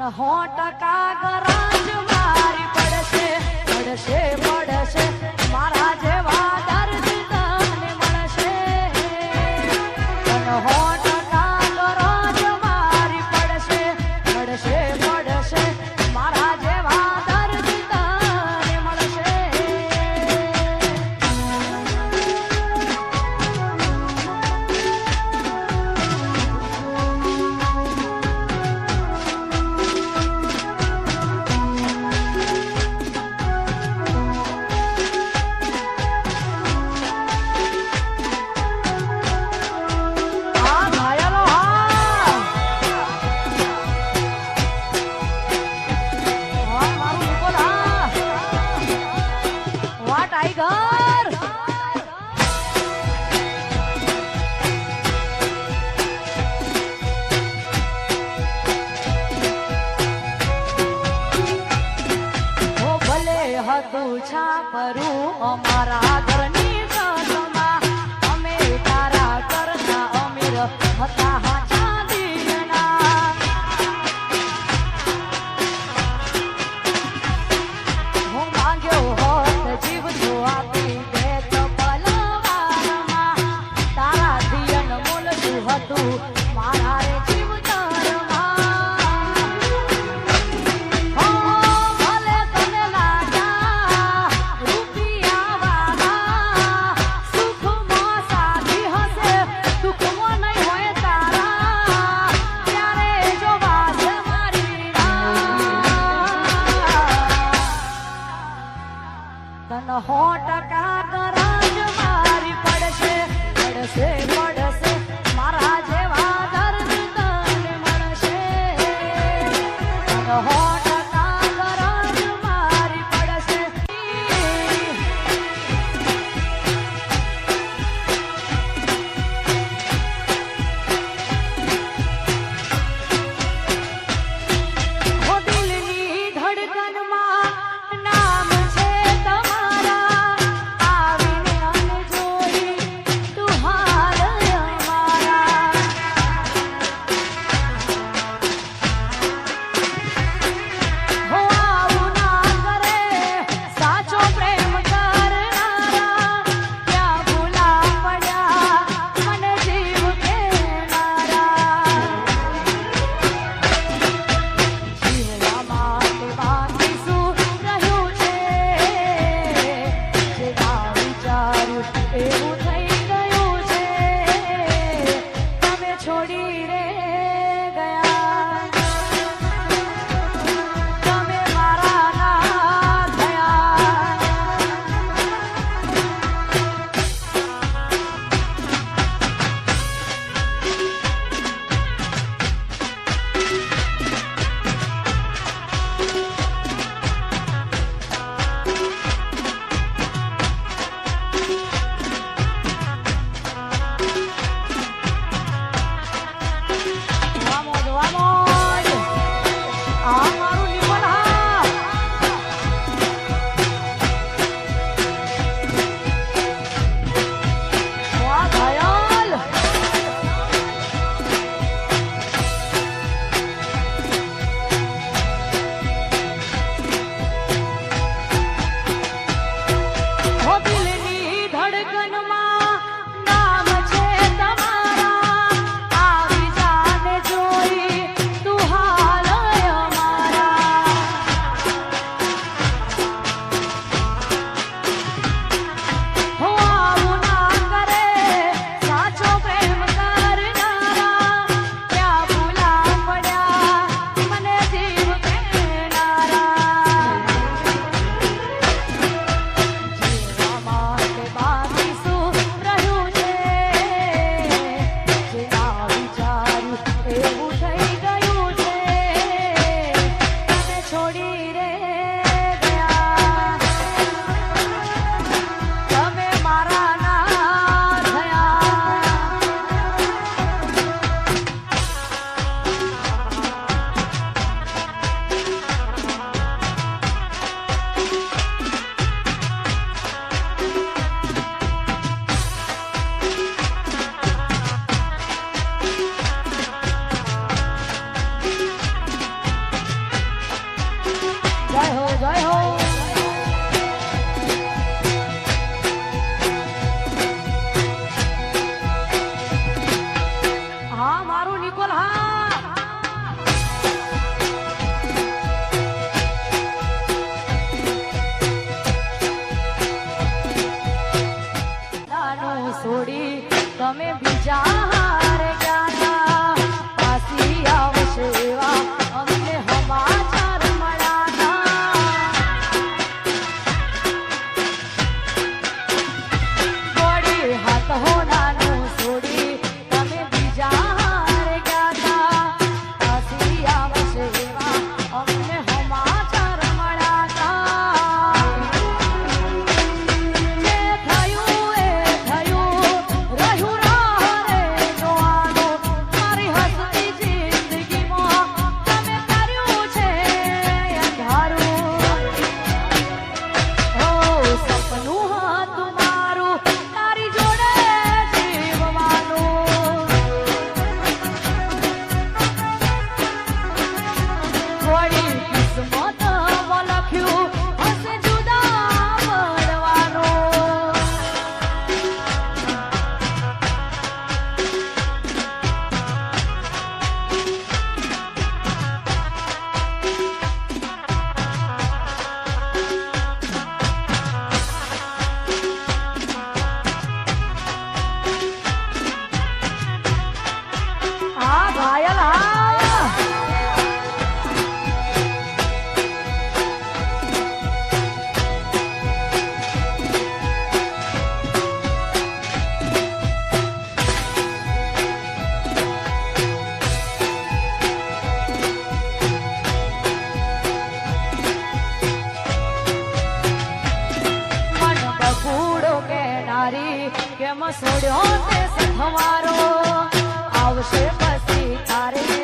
અને સો ટકા મારી પડશે પડશે પડશે. Oh! સો ટકા કરાજ મારી પડશે પડશે કેમ સોડ્યો તે સથવારો આવશે પછી તારે